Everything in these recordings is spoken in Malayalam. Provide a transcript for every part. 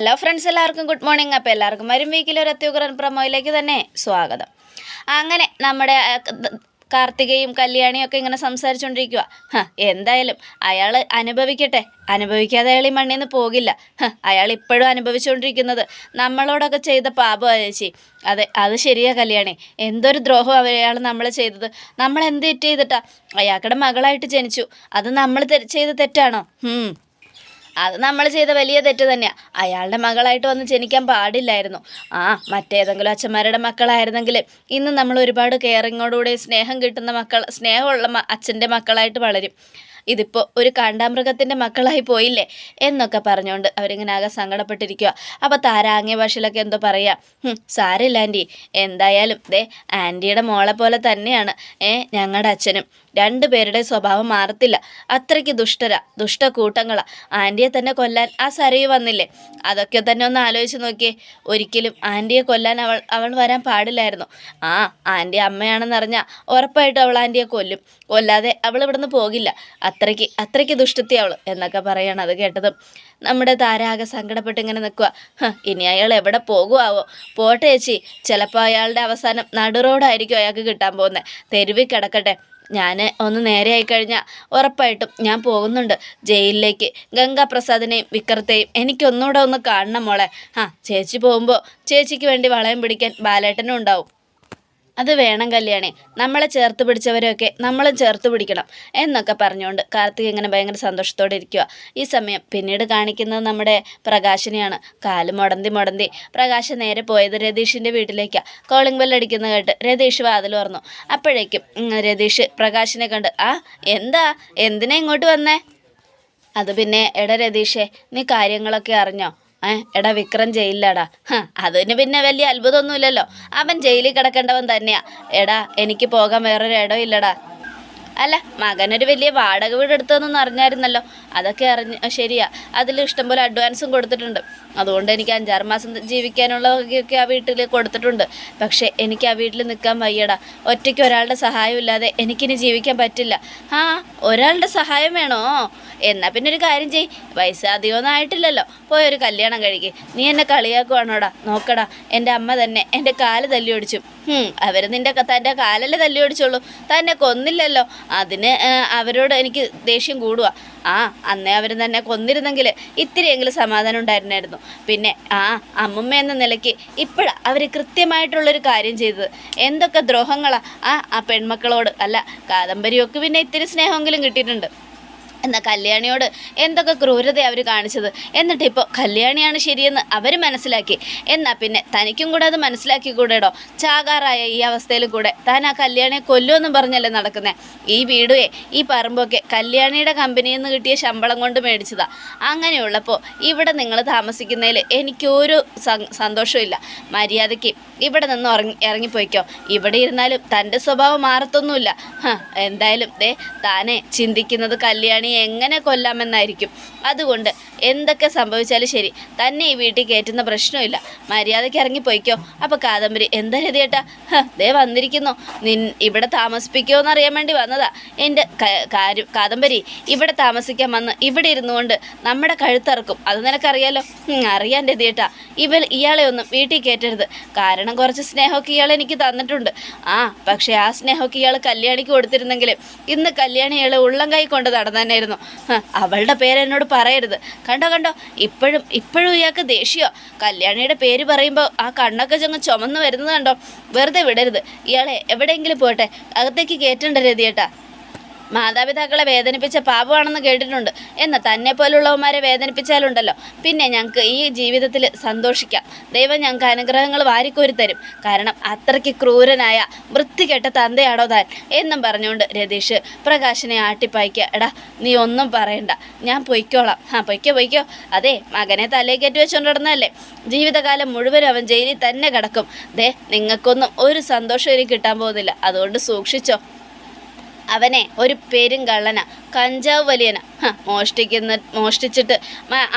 ഹലോ ഫ്രണ്ട്സ് എല്ലാവർക്കും ഗുഡ് മോർണിംഗ് അപ്പോൾ എല്ലാവർക്കും വരും വീക്കിൽ ഒരു അത്യുഗ്രൻ പ്രമോയിലേക്ക് തന്നെ സ്വാഗതം. അങ്ങനെ നമ്മുടെ കാർത്തികയും കല്യാണിയും ഒക്കെ ഇങ്ങനെ സംസാരിച്ചുകൊണ്ടിരിക്കുക എന്തായാലും അയാൾ അനുഭവിക്കട്ടെ. അനുഭവിക്കാതെ അയാൾ ഈ മണ്ണിൽ നിന്ന് പോകില്ല. അയാൾ ഇപ്പോഴും അനുഭവിച്ചുകൊണ്ടിരിക്കുന്നത് നമ്മളോടൊക്കെ ചെയ്ത പാപമാണ് ചേച്ചി. അതെ അത് ശരിയാ കല്യാണി. എന്തൊരു ദ്രോഹം അയാൾ നമ്മൾ ചെയ്തത്. നമ്മൾ എന്ത് തെറ്റ് ചെയ്തിട്ടാ? അയാൾക്കടെ മകളായിട്ട് ജനിച്ചു. അത് നമ്മൾ ചെയ്ത തെറ്റാണോ? അത് നമ്മൾ ചെയ്ത വലിയ തെറ്റ് തന്നെയാണ് അയാളുടെ മകളായിട്ട് വന്ന് ജനിക്കാൻ പാടില്ലായിരുന്നു. ആ മറ്റേതെങ്കിലും അച്ഛന്മാരുടെ മക്കളായിരുന്നെങ്കിൽ ഇന്ന് നമ്മൾ ഒരുപാട് കെയറിങ്ങോടുകൂടി സ്നേഹം കിട്ടുന്ന മക്കൾ സ്നേഹമുള്ള അച്ഛന്റെ മക്കളായിട്ട് വളരും. ഇതിപ്പോൾ ഒരു കാണ്ടാമൃഗത്തിന്റെ മക്കളായി പോയില്ലേ? എന്നൊക്കെ പറഞ്ഞുകൊണ്ട് അവരിങ്ങനെ ആകെ സങ്കടപ്പെട്ടിരിക്കുക അപ്പോൾ താരാങ്ങിയ ഭാഷയിലൊക്കെ എന്തോ പറയുക "ഹും, സാരമില്ല ആന്റി എന്തായാലും ദേ ആന്റിയുടെ മോളെ പോലെ തന്നെയാണ്. ഏ ഞങ്ങളുടെ അച്ഛനും. രണ്ടു പേരുടെ സ്വഭാവം മാറത്തില്ല. അത്രയ്ക്ക് ദുഷ്ടര ദുഷ്ട കൂട്ടങ്ങളാ. ആന്റിയെ തന്നെ കൊല്ലാൻ ആ സരയു വന്നില്ലേ? അതൊക്കെ തന്നെ ഒന്ന് ആലോചിച്ച് നോക്കിയേ. ഒരിക്കലും ആന്റിയെ കൊല്ലാൻ അവൾ അവൾ വരാൻ പാടില്ലായിരുന്നു. ആ ആന്റി അമ്മയാണെന്നറിഞ്ഞാൽ ഉറപ്പായിട്ടും അവൾ ആന്റിയെ കൊല്ലും. കൊല്ലാതെ അവൾ ഇവിടുന്ന് പോകില്ല. അത്രയ്ക്ക് അത്രയ്ക്ക് ദുഷ്ടത്തി അവൾ എന്നൊക്കെ പറയണം അത് കേട്ടതും. നമ്മുടെ താരാകെ സങ്കടപ്പെട്ട് ഇങ്ങനെ നിൽക്കുക ഇനി അയാൾ എവിടെ പോകുമാവോ പോട്ടെ ചേച്ചി ചിലപ്പോൾ അയാളുടെ അവസാനം നടുറോഡായിരിക്കും അയാൾക്ക് കിട്ടാൻ പോകുന്നത് തെരുവിൽ കിടക്കട്ടെ. ഞാൻ ഒന്ന് നേരെ ആയിക്കഴിഞ്ഞാൽ ഉറപ്പായിട്ടും ഞാൻ പോകുന്നുണ്ട്. ജയിലിലേക്ക്. ഗംഗാപ്രസാദിനെയും വിക്രത്തെയും എനിക്കൊന്നുകൂടെ ഒന്ന് കാണണം മോളെ. ആ ചേച്ചി പോകുമ്പോൾ ചേച്ചിക്ക് വേണ്ടി വളയം പിടിക്കാൻ ബാലേട്ടനും ഉണ്ടാവും. അത് വേണം കല്യാണി. നമ്മളെ ചേർത്ത് പിടിച്ചവരെയൊക്കെ നമ്മളും ചേർത്ത് പിടിക്കണം എന്നൊക്കെ പറഞ്ഞുകൊണ്ട് കാർത്തിക് ഇങ്ങനെ ഭയങ്കര സന്തോഷത്തോടെ ഇരിക്കുക ഈ സമയം പിന്നീട് കാണിക്കുന്നത് നമ്മുടെ പ്രകാശിനെയാണ്. കാൽ മുടന്തി മുടന്തി. പ്രകാശ് നേരെ പോയത് രതീഷിന്റെ വീട്ടിലേക്കാണ് കോളിംഗ് ബെൽ അടിക്കുന്ന കേട്ട് രതീഷ് വാതിൽ തുറന്നു. അപ്പോഴേക്കും രതീഷ് പ്രകാശിനെ കണ്ട് ആ എന്താ? എന്തിനാ ഇങ്ങോട്ട് വന്നേ? അത് പിന്നെ എടാ രതീഷേ നീ കാര്യങ്ങളൊക്കെ അറിഞ്ഞോ? എടാ വിക്രം ജയിലിലാടാ. അതിന് പിന്നെ വലിയ അത്ഭുതമൊന്നുമില്ലല്ലോ. അവൻ ജയിലിൽ കിടക്കേണ്ടവൻ തന്നെയാ. എടാ എനിക്ക് പോകാൻ വേറൊരു ഇടം ഇല്ലടാ. അല്ല മകനൊരു വലിയ വാടക വീട് എടുത്തതെന്നൊന്നും അറിഞ്ഞായിരുന്നല്ലോ. അതൊക്കെ അറിഞ്ഞ ശരിയാ. അതിൽ ഇഷ്ടംപോലെ അഡ്വാൻസും കൊടുത്തിട്ടുണ്ട്. അതുകൊണ്ട് എനിക്ക് അഞ്ചാറ് മാസം ജീവിക്കാനുള്ളതൊക്കെ ആ വീട്ടിൽ കൊടുത്തിട്ടുണ്ട്. പക്ഷേ എനിക്ക് ആ വീട്ടിൽ നിൽക്കാൻ വയ്യടാ. ഒറ്റയ്ക്ക് ഒരാളുടെ സഹായം ഇല്ലാതെ എനിക്കിനി ജീവിക്കാൻ പറ്റില്ല. ആ ഒരാളുടെ സഹായം വേണോ? എന്നാൽ പിന്നെ ഒരു കാര്യം ചെയ് പൈസ അധികമൊന്നും ആയിട്ടില്ലല്ലോ. പോയി ഒരു കല്യാണം കഴിക്ക്. നീ എന്നെ കളിയാക്കുവാണോടാ? നോക്കടാ. എന്റെ അമ്മ തന്നെ എന്റെ കാൽ തല്ലി ഒടിച്ചു അവർ നിന്റെ തന്റെ കാലല്ലേ തല്ലി ഒടിച്ചുള്ളൂ തന്നെ കൊന്നില്ലല്ലോ. അതിന് അവരോട് എനിക്ക് ദേഷ്യം കൂടുക ആ അന്നേ അവർ തന്നെ കൊന്നിരുന്നെങ്കിൽ ഇത്തിരിയെങ്കിലും സമാധാനം ഉണ്ടായിരുന്നായിരുന്നു. പിന്നെ ആ അമ്മമ്മ എന്ന നിലയ്ക്ക് ഇപ്പോഴാണ് അവർ കൃത്യമായിട്ടുള്ളൊരു കാര്യം ചെയ്തത്. എന്തൊക്കെ ദ്രോഹങ്ങളാണ് ആ ആ പെൺമക്കളോട് അല്ല കാദംബരിയൊക്കെ പിന്നെ ഇത്തിരി സ്നേഹമെങ്കിലും കിട്ടിയിട്ടുണ്ട്. എന്നാൽ കല്യാണിയോട് എന്തൊക്കെ ക്രൂരത അവർ കാണിച്ചത്? എന്നിട്ട് ഇപ്പോൾ കല്യാണിയാണ് ശരിയെന്ന് അവർ മനസ്സിലാക്കി. എന്നാൽ പിന്നെ തനിക്കും കൂടെ അത് മനസ്സിലാക്കി കൂടെടോ? ചാകാറായ ഈ അവസ്ഥയിൽ കൂടെ. താൻ ആ കല്യാണിയെ കൊല്ലുമെന്നും പറഞ്ഞല്ലേ നടക്കുന്നത് ഈ വീടുവേ ഈ പറമ്പൊക്കെ കല്യാണിയുടെ കമ്പനിയിൽ നിന്ന് കിട്ടിയ ശമ്പളം കൊണ്ട് മേടിച്ചതാ. അങ്ങനെയുള്ളപ്പോൾ ഇവിടെ നിങ്ങൾ താമസിക്കുന്നതിൽ എനിക്കൊരു സന്തോഷമില്ല മര്യാദയ്ക്ക് ഇവിടെ നിന്ന് ഉറങ്ങി ഇറങ്ങിപ്പോയിക്കോ. ഇവിടെ ഇരുന്നാലും തന്റെ സ്വഭാവം മാറത്തൊന്നുമില്ല. എന്തായാലും ദേ താനെ ചിന്തിക്കുന്നത് കല്യാണിയെ എങ്ങനെ കൊല്ലാമെന്നായിരിക്കും. അതുകൊണ്ട് എന്തൊക്കെ സംഭവിച്ചാലും ശരി തന്നെ ഈ വീട്ടിൽ കയറ്റുന്ന പ്രശ്നമില്ല. മര്യാദയ്ക്ക് ഇറങ്ങിപ്പോയിക്കോ. അപ്പോൾ കാദംബരി എന്താ രതിയേട്ടാ ദേ വന്നിരിക്കുന്നു. നിൻ ഇവിടെ താമസിപ്പിക്കുമോ എന്നറിയാൻ വേണ്ടി വന്നതാ. എന്റെ കാര്യം കാദംബരി ഇവിടെ താമസിക്കാൻ വന്ന് ഇവിടെ ഇരുന്നുകൊണ്ട് നമ്മുടെ കഴുത്തിറക്കും. അത് നിനക്കറിയാലോ? അറിയാൻ രതിയേട്ടാ ഇവൽ ഇയാളെ ഒന്നും വീട്ടിൽ കയറ്റരുത്. കാരണം കുറച്ച് സ്നേഹമൊക്കെ ഇയാൾ എനിക്ക് തന്നിട്ടുണ്ട്. ആ പക്ഷേ ആ സ്നേഹമൊക്കെ ഇയാൾ കല്യാണിക്ക് കൊടുത്തിരുന്നെങ്കിൽ ഇന്ന് കല്യാണി ഇയാളെ ഉള്ളം കൈ കൊണ്ട് നടന്നായിരുന്നു അവളുടെ പേര് എന്നോട് പറയരുത്. കണ്ടോ കണ്ടോ? ഇപ്പോഴും ഇപ്പോഴും ഇയാൾക്ക് ദേഷ്യമോ കല്യാണിയുടെ പേര് പറയുമ്പോൾ ആ കണ്ണൊക്കെ ചെങ്ങ് ചുമന്ന് വരുന്നത് കണ്ടോ? വെറുതെ വിടരുത്. ഇയാളെ എവിടെയെങ്കിലും പോട്ടെ. അകത്തേക്ക് കയറ്റേണ്ട രതിയേട്ടാ. മാതാപിതാക്കളെ വേദനിപ്പിച്ച പാപമാണെന്ന് കേട്ടിട്ടുണ്ട്. എന്നാൽ തന്നെ പോലുള്ളവന്മാരെ വേദനിപ്പിച്ചാലുണ്ടല്ലോ. പിന്നെ ഞങ്ങൾക്ക് ഈ ജീവിതത്തിൽ സന്തോഷിക്കാം. ദൈവം ഞങ്ങൾക്ക് അനുഗ്രഹങ്ങൾ വാരിക്കോരി തരും. കാരണം അത്രയ്ക്ക് ക്രൂരനായ വൃത്തികെട്ട തന്തയാണോ താൻ? എന്നും പറഞ്ഞുകൊണ്ട് രതീഷ് പ്രകാശിനെ ആട്ടിപ്പായിക്കുക. എടാ നീ ഒന്നും പറയണ്ട. ഞാൻ പൊയ്ക്കോളാം. ആ പൊയ്ക്കോ പൊയ്ക്കോ. അതെ മകനെ തലേ കയറ്റി വെച്ചുകൊണ്ടിടുന്നതല്ലേ ജീവിതകാലം മുഴുവൻ അവൻ ജയിലിൽ തന്നെ കിടക്കും. ദേ നിങ്ങൾക്കൊന്നും ഒരു സന്തോഷം ഇനി കിട്ടാൻ പോകുന്നില്ല. അതുകൊണ്ട് സൂക്ഷിച്ചോ. അവനെ ഒരു പെരും കള്ളന കഞ്ചാവ് വലിയന. മോഷ്ടിക്കുന്ന മോഷ്ടിച്ചിട്ട്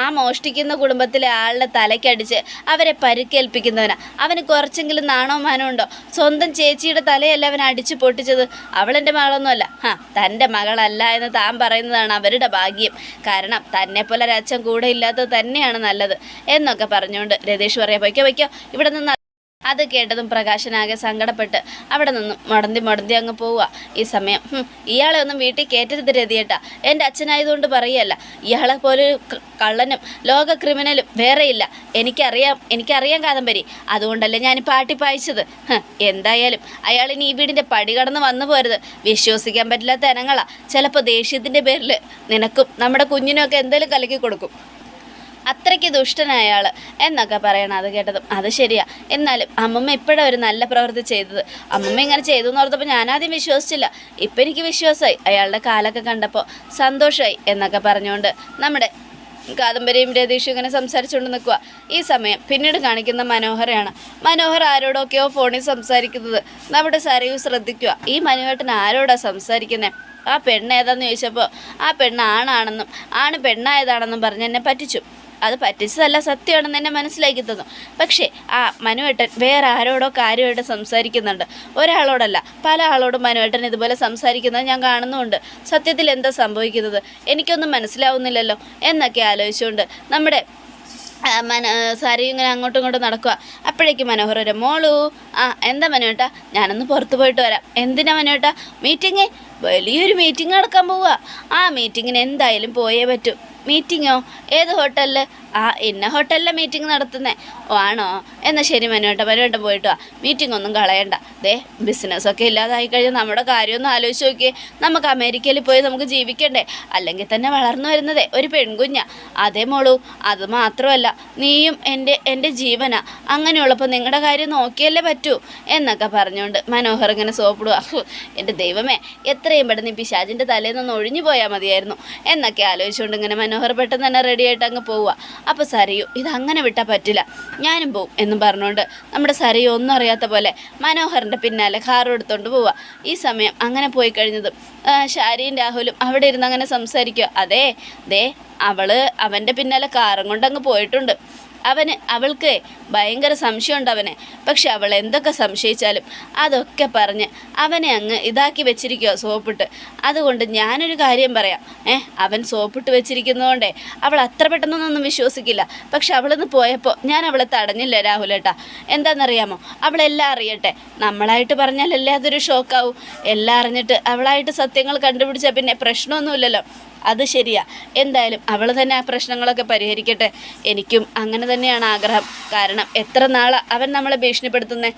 ആ മോഷ്ടിക്കുന്ന കുടുംബത്തിലെ ആളുടെ തലയ്ക്കടിച്ച് അവരെ പരുക്കേൽപ്പിക്കുന്നവനാ. അവന് കുറച്ചെങ്കിലും നാണോ മാനോ ഉണ്ടോ? സ്വന്തം ചേച്ചിയുടെ തലയല്ല അവൻ അടിച്ചു പൊട്ടിച്ചത്? അവളെന്റെ മകളൊന്നുമല്ല. ആ തന്റെ മകളല്ല എന്ന് താൻ പറയുന്നതാണ് അവരുടെ ഭാഗ്യം. കാരണം തന്നെ പോലെ ഒരച്ഛൻ കൂടെ ഇല്ലാത്തത് തന്നെയാണ് നല്ലത്. എന്നൊക്കെ പറഞ്ഞുകൊണ്ട് രതീഷ് പറയാം വയ്ക്കോ വയ്ക്കോ ഇവിടെ നിന്ന് അത് കേട്ടതും പ്രകാശനാകെ സങ്കടപ്പെട്ട് അവിടെ നിന്നും മടന്തി മടന്തി അങ്ങ് പോവുക. ഈ സമയം ഇയാളെ ഒന്നും വീട്ടിൽ കയറ്റരുത് രതിയേട്ടാ. എന്റെ അച്ഛനായതുകൊണ്ട് പറയല്ല. ഇയാളെ പോലെ കള്ളനും ലോക ക്രിമിനലും വേറെയില്ല എനിക്കറിയാം എനിക്കറിയാം കാദംബരി. അതുകൊണ്ടല്ലേ ഞാൻ പാട്ടി പായിച്ചത്. എന്തായാലും അയാൾ ഇനി ഈ വീടിന്റെ പടി കടന്ന് വന്നു പോരുത്. വിശ്വസിക്കാൻ പറ്റില്ലാത്ത ഇനങ്ങളാ ചിലപ്പോൾ ദേഷ്യത്തിന്റെ പേരിൽ നിനക്കും നമ്മുടെ കുഞ്ഞിനും ഒക്കെ എന്തെങ്കിലും കലക്കി കൊടുക്കും. അത്രയ്ക്ക് ദുഷ്ടനായ ആൾ എന്നൊക്കെ പറയണം അത് കേട്ടതും. അത് ശരിയാ. എന്നാലും അമ്മമ്മ ഇപ്പോഴാണ് ഒരു നല്ല പ്രവൃത്തി ചെയ്തത്. അമ്മമ്മ ഇങ്ങനെ ചെയ്തു എന്ന് ഓർത്തപ്പോൾ ഞാനാദ്യം വിശ്വസിച്ചില്ല. ഇപ്പം എനിക്ക് വിശ്വാസമായി അയാളുടെ കാലൊക്കെ കണ്ടപ്പോൾ സന്തോഷമായി എന്നൊക്കെ പറഞ്ഞുകൊണ്ട് നമ്മുടെ കാദംബരിയും രതീഷും ഇങ്ങനെ സംസാരിച്ചുകൊണ്ട് നിൽക്കുക ഈ സമയം പിന്നീട് കാണിക്കുന്ന മനോഹരയാണ്. മനോഹർ ആരോടൊക്കെയോ ഫോണിൽ സംസാരിക്കുന്നത്. നമ്മുടെ സരയു ശ്രദ്ധിക്കുക ഈ മനോഹരൻ ആരോടാ സംസാരിക്കുന്നത് ആ പെണ്ണ് ഏതാന്ന് ചോദിച്ചപ്പോൾ ആ പെണ്ണ് ആണാണെന്നും ആണ് പെണ്ണായതാണെന്നും പറഞ്ഞ് എന്നെ പറ്റിച്ചു. അത് പറ്റിച്ചതല്ല സത്യമാണെന്ന് എന്നെ മനസ്സിലാക്കി തന്നു. പക്ഷേ ആ മനുവേട്ടൻ വേറെ ആരോടോ കാര്യമായിട്ട് സംസാരിക്കുന്നുണ്ട്. ഒരാളോടല്ല പല ആളോടും മനുവേട്ടൻ ഇതുപോലെ സംസാരിക്കുന്നത് ഞാൻ കാണുന്നുമുണ്ട്. സത്യത്തിൽ എന്താ സംഭവിക്കുന്നത്? എനിക്കൊന്നും മനസ്സിലാവുന്നില്ലല്ലോ എന്നൊക്കെ ആലോചിച്ചുകൊണ്ട് നമ്മുടെ മന സാരി ഇങ്ങനെ അങ്ങോട്ടും ഇങ്ങോട്ടും നടക്കുക. അപ്പോഴേക്കും മനോഹർ വരും മോളു ആ എന്താ മനോട്ടാ ഞാനൊന്ന് പുറത്ത് പോയിട്ട് വരാം. എന്തിനാ മനോട്ടാ മീറ്റിംഗ്? വലിയൊരു മീറ്റിംഗ് നടക്കാൻ പോവുക ആ മീറ്റിങ്ങിന് എന്തായാലും പോയേ പറ്റൂ. മീറ്റിങ്ങോ ഏത് ഹോട്ടലിൽ ആ ഇന്ന ഹോട്ടലിലെ മീറ്റിംഗ് നടത്തുന്നേ. ഓ ആണോ? എന്നാൽ ശരി മനുവേട്ട മനുവേട്ട പോയിട്ട് മീറ്റിംഗ് ഒന്നും കളയണ്ട. ദേ ബിസിനസ്സൊക്കെ ഇല്ലാതായി കഴിഞ്ഞാൽ നമ്മുടെ കാര്യമൊന്നും ആലോചിച്ച് നോക്കിയേ. നമുക്ക് അമേരിക്കയിൽ പോയി നമുക്ക് ജീവിക്കണ്ടേ? അല്ലെങ്കിൽ തന്നെ വളർന്നു വരുന്നതേ ഒരു പെൺകുഞ്ഞാ. അതേ മോളൂ അത് മാത്രമല്ല നീയും എന്റെ എന്റെ ജീവന. അങ്ങനെയുള്ളപ്പോൾ നിങ്ങളുടെ കാര്യം നോക്കിയല്ലേ പറ്റൂ എന്നൊക്കെ പറഞ്ഞുകൊണ്ട് മനോഹർ ഇങ്ങനെ സോപ്പിടുക എന്റെ ദൈവമേ എത്രയും പെട്ടെന്ന് ഈ പിശാജിന്റെ തലേന്ന് ഒന്ന് ഒഴിഞ്ഞു പോയാൽ മതിയായിരുന്നു എന്നൊക്കെ ആലോചിച്ചുകൊണ്ട് ഇങ്ങനെ മനോഹർ പെട്ടെന്ന് തന്നെ റെഡിയായിട്ട് അങ്ങ് പോവുക അപ്പോൾ സറിയൂ ഇത് അങ്ങനെ വിട്ടാൽ പറ്റില്ല. ഞാനും പോവും എന്നും പറഞ്ഞുകൊണ്ട് നമ്മുടെ സരയു ഒന്നും അറിയാത്ത പോലെ മനോഹറിന്റെ പിന്നാലെ കാർ എടുത്തുകൊണ്ട് പോവുക ഈ സമയം അങ്ങനെ പോയി കഴിഞ്ഞതും ഷാരിയും രാഹുലും അവിടെ ഇരുന്ന് അങ്ങനെ സംസാരിക്കുക അതേ ദേ അവൾ അവന്റെ പിന്നാലെ കാറും കൊണ്ടങ്ങ് പോയിട്ടുണ്ട്. അവന് അവൾക്ക് ഭയങ്കര സംശയമുണ്ട് അവന്. പക്ഷെ അവൾ എന്തൊക്കെ സംശയിച്ചാലും അതൊക്കെ പറഞ്ഞ് അവനെ അങ്ങ് ഇതാക്കി വെച്ചിരിക്കുക സോപ്പിട്ട്. അതുകൊണ്ട് ഞാനൊരു കാര്യം പറയാം. ഏ അവൻ സോപ്പിട്ട് വെച്ചിരിക്കുന്നതുകൊണ്ടേ അവൾ അത്ര പെട്ടെന്നൊന്നും വിശ്വസിക്കില്ല. പക്ഷെ അവളിന്ന് പോയപ്പോൾ ഞാൻ അവളെ തടഞ്ഞില്ല രാഹുലേട്ടാ? എന്താണെന്നറിയാമോ അവളെല്ലാം അറിയട്ടെ. നമ്മളായിട്ട് പറഞ്ഞാലല്ലേ അതൊരു ഷോക്കാവും എല്ലാം അറിഞ്ഞിട്ട് അവളായിട്ട് സത്യങ്ങൾ കണ്ടുപിടിച്ചാൽ പിന്നെ പ്രശ്നമൊന്നുമില്ലല്ലോ. അത് ശരിയാ. എന്തായാലും അവൾ തന്നെ ആ പ്രശ്നങ്ങളൊക്കെ പരിഹരിക്കട്ടെ. എനിക്കും അങ്ങനെ തന്നെയാണ് ആഗ്രഹം. കാരണം എത്ര നാളാണ് അവൻ നമ്മളെ ഭീഷണിപ്പെടുത്തുന്നേ?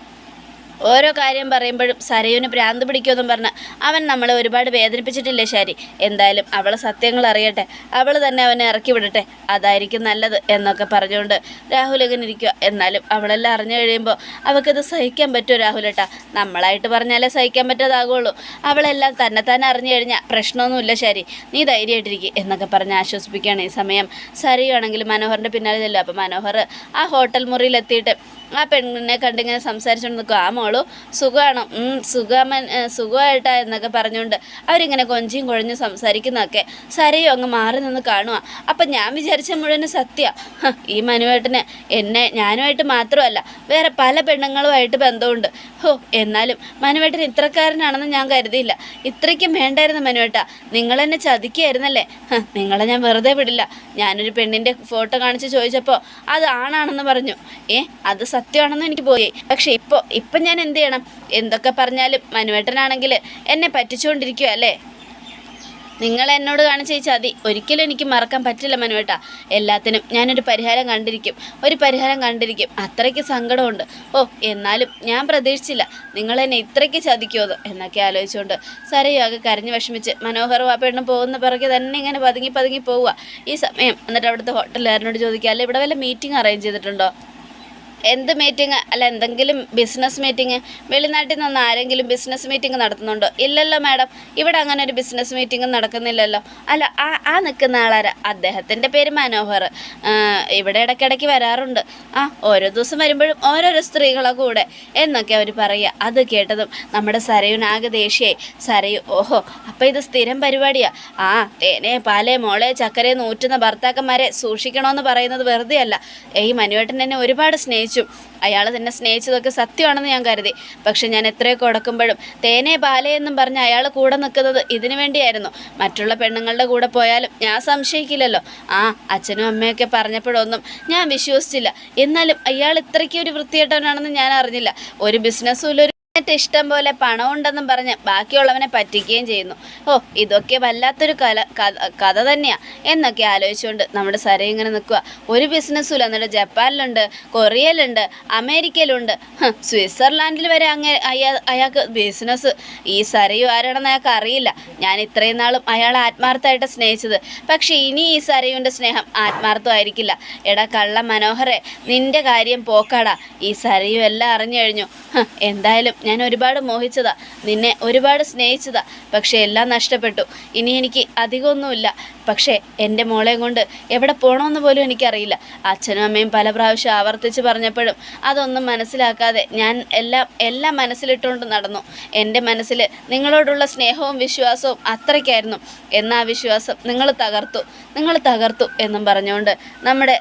ഓരോ കാര്യം പറയുമ്പോഴും സരയുവിന് ഭ്രാന്ത് പിടിക്കുമെന്നും പറഞ്ഞ് അവൻ നമ്മളെ ഒരുപാട് വേദനിപ്പിച്ചിട്ടില്ലേ ശരി? എന്തായാലും അവളെ സത്യങ്ങൾ അറിയട്ടെ. അവൾ തന്നെ അവനെ ഇറക്കി വിടട്ടെ. അതായിരിക്കും നല്ലത് എന്നൊക്കെ പറഞ്ഞുകൊണ്ട് രാഹുൽ ഇങ്ങനെ ഇരിക്കുക എന്നാലും അവളെല്ലാം അറിഞ്ഞു കഴിയുമ്പോൾ അവൾക്കത് സഹിക്കാൻ പറ്റുമോ രാഹുലേട്ടാ നമ്മളായിട്ട് പറഞ്ഞാലേ സഹിക്കാൻ പറ്റാതാകുള്ളൂ. അവളെല്ലാം തന്നെ തന്നെ അറിഞ്ഞു കഴിഞ്ഞാൽ പ്രശ്നമൊന്നുമില്ല ശരി. നീ ധൈര്യമായിട്ടിരിക്കും എന്നൊക്കെ പറഞ്ഞ് ആശ്വസിപ്പിക്കുകയാണ് ഈ സമയം. സരിയാണെങ്കിൽ മനോഹറിന്റെ പിന്നാലെ ചെല്ലും. അപ്പോൾ മനോഹർ ആ ഹോട്ടൽ മുറിയിലെത്തിയിട്ട് ആ പെണ്ണിനെ കണ്ടിങ്ങനെ സംസാരിച്ചുകൊണ്ട് നിൽക്കും. ആ മോളു സുഖമാണ് സുഖമൻ സുഖമായിട്ടാ എന്നൊക്കെ പറഞ്ഞുകൊണ്ട് അവരിങ്ങനെ കൊഞ്ചിയും കുഴഞ്ഞും സംസാരിക്കുന്നതൊക്കെ സരയും അങ്ങ് മാറി നിന്ന് കാണുക അപ്പം ഞാൻ വിചാരിച്ച മുഴുവൻ സത്യ. ഈ മനുവേട്ടന് എന്നെ ഞാനുമായിട്ട് മാത്രമല്ല വേറെ പല പെണ്ണുങ്ങളുമായിട്ട് ബന്ധമുണ്ട്. ഹോ എന്നാലും മനുവേട്ടൻ ഇത്രക്കാരനാണെന്ന് ഞാൻ കരുതിയില്ല. ഇത്രയ്ക്കും വേണ്ടായിരുന്നു മനുവേട്ട. നിങ്ങളെന്നെ ചതിക്കുകയായിരുന്നല്ലേ ഹ, നിങ്ങളെ ഞാൻ വെറുതെ വിടില്ല. ഞാനൊരു പെണ്ണിന്റെ ഫോട്ടോ കാണിച്ച് ചോദിച്ചപ്പോൾ അത് ആണാണെന്ന് പറഞ്ഞു. ഏ അത് സത്യമാണെന്ന് എനിക്ക് പോയി. പക്ഷെ ഇപ്പോൾ ഇപ്പം ഞാൻ എന്ത് ചെയ്യണം? എന്തൊക്കെ പറഞ്ഞാലും മനുവേട്ടനാണെങ്കിൽ എന്നെ പറ്റിച്ചുകൊണ്ടിരിക്കുക അല്ലേ? നിങ്ങൾ എന്നോട് കാണിച്ച ഈ ചതി ഒരിക്കലും എനിക്ക് മറക്കാൻ പറ്റില്ല മനുവേട്ട. എല്ലാത്തിനും ഞാനൊരു പരിഹാരം കണ്ടിരിക്കും. ഒരു പരിഹാരം കണ്ടിരിക്കും. അത്രയ്ക്ക് സങ്കടമുണ്ട്. ഓ എന്നാലും ഞാൻ പ്രതീക്ഷിച്ചില്ല. നിങ്ങൾ എന്നെ ഇത്രയ്ക്ക് ചതിക്കുമോ എന്നൊക്കെ ആലോചിച്ചുകൊണ്ട് സരയാകെ കരഞ്ഞു വിഷമിച്ച് മനോഹർ ആ പോകുന്ന പിറകെ തന്നെ ഇങ്ങനെ പതുങ്ങി പതുങ്ങി പോവുക ഈ സമയം എന്നിട്ട് അവിടുത്തെ ഹോട്ടലുകാരനോട് ചോദിക്കുക അല്ല ഇവിടെ വല്ല മീറ്റിംഗ് അറേഞ്ച് ചെയ്തിട്ടുണ്ടോ? എന്ത് മീറ്റിംഗ് അല്ല എന്തെങ്കിലും ബിസിനസ് മീറ്റിംഗ് വെളിനാട്ടിൽ നിന്ന് ആരെങ്കിലും ബിസിനസ് മീറ്റിംഗ് നടത്തുന്നുണ്ടോ? ഇല്ലല്ലോ മാഡം ഇവിടെ അങ്ങനെ ഒരു ബിസിനസ് മീറ്റിംഗ് നടക്കുന്നില്ലല്ലോ. അല്ല ആ ആ നിൽക്കുന്ന ആളാരാ? അദ്ദേഹത്തിന്റെ പേര് മനോഹർ. ഇവിടെ ഇടയ്ക്കിടയ്ക്ക് വരാറുണ്ട്. ആ ഓരോ ദിവസം വരുമ്പോഴും ഓരോരോ സ്ത്രീകളെ കൂടെ എന്നൊക്കെ അവർ പറയുക. അത് കേട്ടതും നമ്മുടെ സരയുനാകെ ദേഷ്യയായി. സരയു ഓഹോ അപ്പോൾ ഇത് സ്ഥിരം പരിപാടിയാ. ആ തേനെ പാലെ മോളെ ചക്കരെ നൂറ്റുന്ന ഭർത്താക്കന്മാരെ സൂക്ഷിക്കണമെന്ന് പറയുന്നത് വെറുതെയല്ല. ഈ മനുവേട്ടൻ എന്നെ ഒരുപാട് സ്നേഹിച്ചു. അയാൾ തന്നെ സ്നേഹിച്ചതൊക്കെ സത്യമാണെന്ന് ഞാൻ കരുതി. പക്ഷെ ഞാൻ എത്രയൊക്കെ ഉടക്കുമ്പോഴും തേനെ പാലേ പറഞ്ഞ് അയാൾ കൂടെ നിൽക്കുന്നത് ഇതിനു വേണ്ടിയായിരുന്നു. മറ്റുള്ള പെണ്ണുങ്ങളുടെ കൂടെ പോയാലും ഞാൻ സംശയിക്കില്ലല്ലോ. ആ അച്ഛനും അമ്മയൊക്കെ പറഞ്ഞപ്പോഴൊന്നും ഞാൻ വിശ്വസിച്ചില്ല. എന്നാലും അയാൾ ഇത്രയ്ക്ക് ഒരു വൃത്തികെട്ടവനാണെന്ന് ഞാൻ അറിഞ്ഞില്ല. ഒരു ബിസിനസ്സും എന്നിട്ട് ഇഷ്ടം പോലെ പണം ഉണ്ടെന്നും പറഞ്ഞ് ബാക്കിയുള്ളവനെ പറ്റിക്കുകയും ചെയ്യുന്നു. ഓ ഇതൊക്കെ വല്ലാത്തൊരു കല കഥ തന്നെയാ എന്നൊക്കെ ആലോചിച്ചുകൊണ്ട് നമ്മുടെ സര ഇങ്ങനെ നിൽക്കുക ഒരു ബിസിനസ്സും ഇല്ല. എന്നിട്ട് ജപ്പാനിലുണ്ട് കൊറിയയിലുണ്ട് അമേരിക്കയിലുണ്ട്. സ്വിറ്റ്സർലാൻഡിൽ വരെ അങ്ങ് അയാ അയാൾക്ക് ബിസിനസ് ഈ സരയു ആരാണെന്ന് അയാൾക്ക് അറിയില്ല. ഞാൻ ഇത്രയും നാളും അയാളെ ആത്മാർത്ഥമായിട്ട് സ്നേഹിച്ചത്. പക്ഷേ ഇനി ഈ സരയുവിന്റെ സ്നേഹം ആത്മാർത്ഥമായിരിക്കില്ല എടാ കള്ള മനോഹരെ നിന്റെ കാര്യം പോക്കാടാ. ഈ സരയു എല്ലാം അറിഞ്ഞു കഴിഞ്ഞു. എന്തായാലും ഞാൻ ഒരുപാട് മോഹിച്ചതാ നിന്നെ ഒരുപാട് സ്നേഹിച്ചതാ പക്ഷേ എല്ലാം നഷ്ടപ്പെട്ടു. ഇനി എനിക്ക് അധികമൊന്നുമില്ല. പക്ഷേ എന്റെ മോളെ കൊണ്ട് എവിടെ പോകണമെന്ന് പോലും എനിക്കറിയില്ല. അച്ഛനും അമ്മയും പല പ്രാവശ്യം ആവർത്തിച്ച് പറഞ്ഞപ്പോഴും അതൊന്നും മനസ്സിലാക്കാതെ ഞാൻ എല്ലാം എല്ലാം മനസ്സിലിട്ടുകൊണ്ട് നടന്നു. എന്റെ മനസ്സിൽ നിങ്ങളോടുള്ള സ്നേഹവും വിശ്വാസവും അത്രയ്ക്കായിരുന്നു. എന്നാ വിശ്വാസം നിങ്ങൾ തകർത്തു നിങ്ങൾ തകർത്തു എന്നും പറഞ്ഞുകൊണ്ട് നമ്മുടെ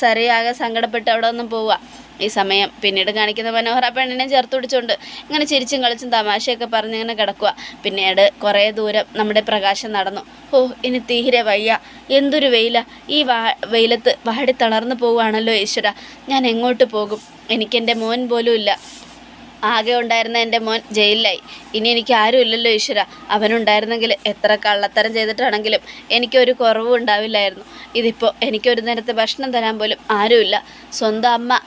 സരയാകെ സങ്കടപ്പെട്ട് അവിടെ ഒന്നും പോവുക. ഈ സമയം പിന്നീട് കാണിക്കുന്ന മനോഹർ ആ പെണ്ണിനെ ചേർത്ത് പിടിച്ചുകൊണ്ട് ഇങ്ങനെ ചിരിച്ചും കളിച്ചും തമാശയൊക്കെ പറഞ്ഞ് ഇങ്ങനെ കിടക്കുക പിന്നീട് കുറേ ദൂരം നമ്മുടെ പ്രകാശം നടന്നു. ഓ ഇനി തീരെ വയ്യ. എന്തൊരു വെയില. ഈ വാ വെയിലത്ത് വാടി തളർന്നു പോവുകയാണല്ലോ ഈശ്വര. ഞാൻ എങ്ങോട്ട് പോകും? എനിക്കെന്റെ മോൻ പോലും ഇല്ല. ആകെ ഉണ്ടായിരുന്ന എന്റെ മോൻ ജയിലിലായി. ഇനി എനിക്ക് ആരും ഇല്ലല്ലോ ഈശ്വര. അവനുണ്ടായിരുന്നെങ്കിൽ എത്ര കള്ളത്തരം ചെയ്തിട്ടാണെങ്കിലും എനിക്കൊരു കുറവും ഉണ്ടാവില്ലായിരുന്നു. ഇതിപ്പോൾ എനിക്കൊരു നേരത്തെ ഭക്ഷണം തരാൻ പോലും ആരുമില്ല സ്വന്തം അമ്മ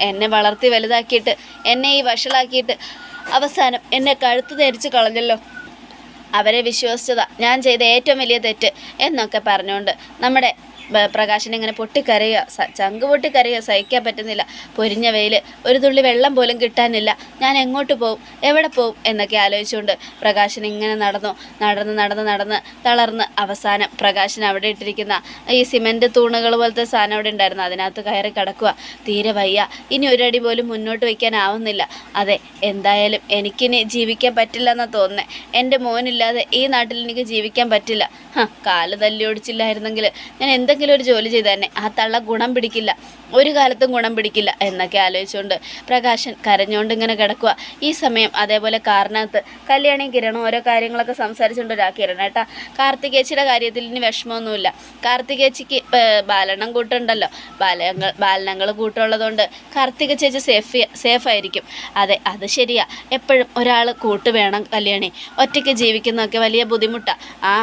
എന്നെ വളർത്തി വലുതാക്കിയിട്ട് എന്നെ ഈ വഷളാക്കിയിട്ട് അവസാനം എന്നെ കഴുത്ത് ധരിച്ച് കളഞ്ഞല്ലോ. അവരെ വിശ്വസിച്ചതാ ഞാൻ ചെയ്ത ഏറ്റവും വലിയ തെറ്റ് എന്നൊക്കെ പറഞ്ഞുകൊണ്ട് നമ്മുടെ പ്രകാശൻ ഇങ്ങനെ പൊട്ടിക്കരയുക. ചങ്ക് പൊട്ടിക്കരയുക. സഹിക്കാൻ പറ്റുന്നില്ല. പൊരിഞ്ഞ വെയിൽ. ഒരു തുള്ളി വെള്ളം പോലും കിട്ടാനില്ല. ഞാൻ എങ്ങോട്ട് പോവും? എവിടെ പോവും? എന്നൊക്കെ ആലോചിച്ചുകൊണ്ട് പ്രകാശൻ ഇങ്ങനെ നടന്നു. നടന്ന് നടന്ന് നടന്ന് തളർന്ന് അവസാനം പ്രകാശൻ അവിടെ ഇട്ടിരിക്കുന്ന ഈ സിമെന്റ് തൂണുകൾ പോലത്തെ സാധനം അവിടെ ഉണ്ടായിരുന്നു. അതിനകത്ത് കയറി കിടക്കുക. തീരെ വയ്യ. ഇനി ഒരടി പോലും മുന്നോട്ട് വയ്ക്കാനാവുന്നില്ല. അതെ എന്തായാലും എനിക്കിനി ജീവിക്കാൻ പറ്റില്ല എന്നാണ് തോന്നുന്നത് എന്റെ മോനില്ലാതെ ഈ നാട്ടിൽ എനിക്ക് ജീവിക്കാൻ പറ്റില്ല. കാൽ തല്ലി ഓടിച്ചില്ലായിരുന്നെങ്കിൽ ഞാൻ എന്തെങ്കിലും ഒരു ജോലി ചെയ്ത് തന്നെ ആ തള്ള ഗുണം പിടിക്കില്ല. ഒരു കാലത്തും ഗുണം പിടിക്കില്ല എന്നൊക്കെ ആലോചിച്ചുകൊണ്ട് പ്രകാശൻ കരഞ്ഞുകൊണ്ട് ഇങ്ങനെ കിടക്കുക ഈ സമയം അതേപോലെ കാറിനകത്ത് കല്യാണി കിരണം ഓരോ കാര്യങ്ങളൊക്കെ സംസാരിച്ചുകൊണ്ട് ഒരാ കിരണേട്ടാ കാർത്തികേച്ചിയുടെ കാര്യത്തിൽ ഇനി വിഷമമൊന്നുമില്ല. കാർത്തികേച്ചിക്ക് ബാലണം കൂട്ടുണ്ടല്ലോ. ബാലങ്ങൾ ബാലനങ്ങൾ കൂട്ടുള്ളതുകൊണ്ട് കാർത്തിക ചേച്ചി സേഫ് സേഫ് ആയിരിക്കും അതെ അത് ശരിയാ. എപ്പോഴും ഒരാൾ കൂട്ട് വേണം കല്യാണി. ഒറ്റയ്ക്ക് ജീവിക്കുന്നതൊക്കെ വലിയ ബുദ്ധിമുട്ടാണ് ആ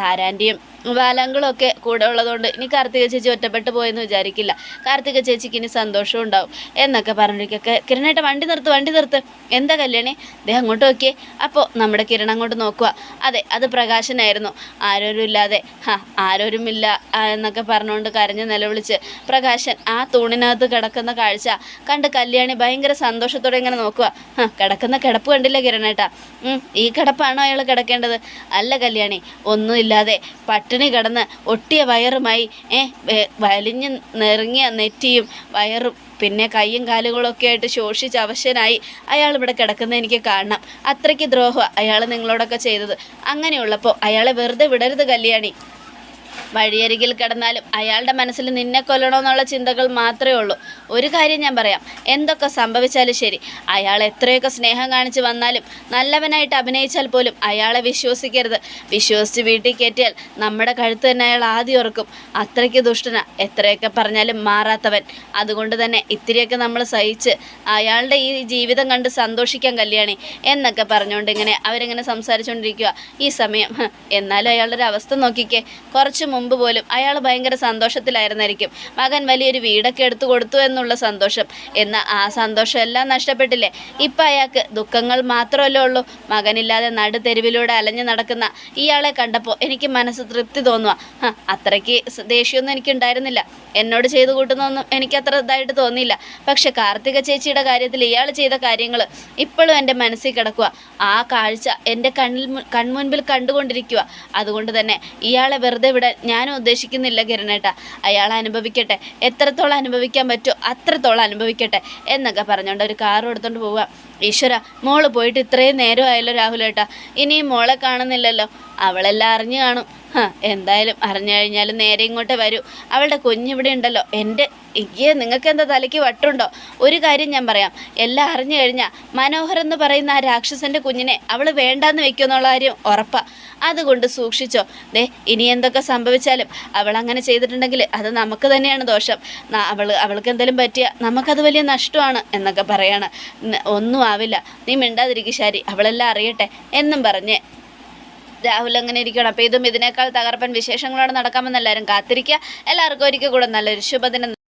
താരാന്റെയും ബാലങ്ങളൊക്കെ കൂടെ ഉള്ളതുകൊണ്ട് ഇനി കാർത്തിക ചേച്ചി ഒറ്റപ്പെട്ടു പോയെന്ന് വിചാരിക്കില്ല. കാർത്തിക ചേച്ചിക്ക് ഇനി സന്തോഷം ഉണ്ടാവും എന്നൊക്കെ പറഞ്ഞിരിക്കൊക്കെ. കിരണേട്ട വണ്ടി നിർത്ത് വണ്ടി നിർത്ത്. എന്താ കല്യാണി? ദേ അങ്ങോട്ട് നോക്കിയേ. അപ്പോൾ നമ്മുടെ കിരൺ അങ്ങോട്ട് നോക്കുക അതെ അത് പ്രകാശനായിരുന്നു. ആരോരും ഇല്ലാതെ ഹാ ആരോരുമില്ല എന്നൊക്കെ പറഞ്ഞുകൊണ്ട് കരഞ്ഞ് നിലവിളിച്ച് പ്രകാശൻ ആ തൂണിനകത്ത് കിടക്കുന്ന കാഴ്ച കണ്ട് കല്യാണി ഭയങ്കര സന്തോഷത്തോടെ ഇങ്ങനെ നോക്കുക കിടക്കുന്ന കിടപ്പ് കണ്ടില്ല കിരണേട്ടാ ഈ കിടപ്പാണോ അയാൾ കിടക്കേണ്ടത്? അല്ല കല്യാണി ഒന്നുമില്ലാതെ പട്ടിണി കിടന്ന് ഒട്ടിയ വയറുമായി ഏ വലിഞ്ഞ് നെറുങ്ങിയ നെറ്റിയും വയറും പിന്നെ കൈയും കാലുകളൊക്കെ ആയിട്ട് ശോഷിച്ച് അവശനായി അയാൾ ഇവിടെ കിടക്കുന്നത് എനിക്ക് കാണണം. അത്രയ്ക്ക് ദ്രോഹം അയാൾ നിങ്ങളോടൊക്കെ ചെയ്തത്. അങ്ങനെയുള്ളപ്പോൾ അയാളെ വെറുതെ വിടരുത് കല്യാണി. വഴിയരികിൽ കിടന്നാലും അയാളുടെ മനസ്സിൽ നിന്നെ കൊല്ലണമെന്നുള്ള ചിന്തകൾ മാത്രമേ ഉള്ളൂ. ഒരു കാര്യം ഞാൻ പറയാം. എന്തൊക്കെ സംഭവിച്ചാലും ശരി. അയാൾ എത്രയൊക്കെ സ്നേഹം കാണിച്ചു വന്നാലും നല്ലവനായിട്ട് അഭിനയിച്ചാൽ പോലും അയാളെ വിശ്വസിക്കരുത്. വിശ്വസിച്ച് വീട്ടിൽ കയറ്റിയാൽ നമ്മുടെ കഴുത്ത് തന്നെ അയാൾ ആദ്യം ഉറക്കും. അത്രയ്ക്ക് ദുഷ്ടന. എത്രയൊക്കെ പറഞ്ഞാലും മാറാത്തവൻ. അതുകൊണ്ട് തന്നെ ഇത്തിരിയൊക്കെ നമ്മൾ സഹിച്ച് അയാളുടെ ഈ ജീവിതം കണ്ട് സന്തോഷിക്കാൻ കല്യാണി എന്നൊക്കെ പറഞ്ഞുകൊണ്ട് ഇങ്ങനെ അവരിങ്ങനെ സംസാരിച്ചുകൊണ്ടിരിക്കുക ഈ സമയം എന്നാലും അയാളുടെ ഒരു അവസ്ഥ നോക്കിക്കേ. കുറച്ച് മുമ്പ് പോലും അയാൾ ഭയങ്കര സന്തോഷത്തിലായിരുന്നായിരിക്കും. മകൻ വലിയൊരു വീടൊക്കെ എടുത്തു കൊടുത്തു എന്നുള്ള സന്തോഷം. എന്നാൽ ആ സന്തോഷമെല്ലാം നഷ്ടപ്പെട്ടില്ലേ? ഇപ്പം അയാൾക്ക് ദുഃഖങ്ങൾ മാത്രമല്ലേ ഉള്ളൂ. മകനില്ലാതെ നടു തെരുവിലൂടെ അലഞ്ഞു നടക്കുന്ന ഇയാളെ കണ്ടപ്പോൾ എനിക്ക് മനസ്സ് തൃപ്തി തോന്നുക അത്രയ്ക്ക് ദേഷ്യമൊന്നും എനിക്കുണ്ടായിരുന്നില്ല. എന്നോട് ചെയ്തു കൂട്ടുന്നൊന്നും എനിക്ക് അത്ര ഇതായിട്ട് തോന്നിയില്ല. പക്ഷെ കാർത്തിക ചേച്ചിയുടെ കാര്യത്തിൽ ഇയാൾ ചെയ്ത കാര്യങ്ങൾ ഇപ്പോഴും എന്റെ മനസ്സിൽ കിടക്കുക ആ കാഴ്ച എന്റെ കണ്ണിൽ കൺമുൻപിൽ കണ്ടുകൊണ്ടിരിക്കുക അതുകൊണ്ട് തന്നെ ഇയാളെ വെറുതെ വിടാൻ ഞാനും ഉദ്ദേശിക്കുന്നില്ല കിരണേട്ട. അയാൾ അനുഭവിക്കട്ടെ. എത്രത്തോളം അനുഭവിക്കാൻ പറ്റുമോ അത്രത്തോളം അനുഭവിക്കട്ടെ എന്നൊക്കെ പറഞ്ഞുകൊണ്ട് ഒരു കാർ എടുത്തോണ്ട് പോവുക. ഈശ്വര മോൾ പോയിട്ട് ഇത്രയും നേരം ആയല്ലോ രാഹുലേട്ടാ. ഇനിയും മോളെ കാണുന്നില്ലല്ലോ. അവളെല്ലാം അറിഞ്ഞു കാണും. എന്തായാലും അറിഞ്ഞു കഴിഞ്ഞാലും നേരെ ഇങ്ങോട്ട് വരൂ. അവളുടെ കുഞ്ഞിവിടെ ഉണ്ടല്ലോ. എന്റെ ഇയ്യേ നിങ്ങൾക്ക് എന്താ തലയ്ക്ക് വട്ടുണ്ടോ? ഒരു കാര്യം ഞാൻ പറയാം. എല്ലാം അറിഞ്ഞു കഴിഞ്ഞാൽ മനോഹർ എന്ന് പറയുന്ന ആ രാക്ഷസന്റെ കുഞ്ഞിനെ അവൾ വേണ്ടാന്ന് വെക്കുമെന്നുള്ള കാര്യം ഉറപ്പാ. അതുകൊണ്ട് സൂക്ഷിച്ചോ. ദേ ഇനി എന്തൊക്കെ സംഭവിച്ചാലും അവൾ അങ്ങനെ ചെയ്തിട്ടുണ്ടെങ്കിൽ അത് നമുക്ക് തന്നെയാണ് ദോഷം. അവൾ അവൾക്ക് എന്തെങ്കിലും പറ്റിയ നമുക്കത് വലിയ നഷ്ടമാണ് എന്നൊക്കെ പറയാണ്. ഒന്നും ആവില്ല. നീ മിണ്ടാതിരിക്കും ശരി. അവളെല്ലാം അറിയട്ടെ എന്നും പറഞ്ഞ് രാഹുൽ അങ്ങനെ ഇരിക്കണം അപ്പോൾ ഇതും ഇതിനേക്കാൾ തകർപ്പൻ വിശേഷങ്ങളോടെ നടക്കാമെന്ന് എല്ലാവരും കാത്തിരിക്കുക. എല്ലാവർക്കും ഒരിക്കൽ കൂടെ നല്ലൊരു ശുഭദിനം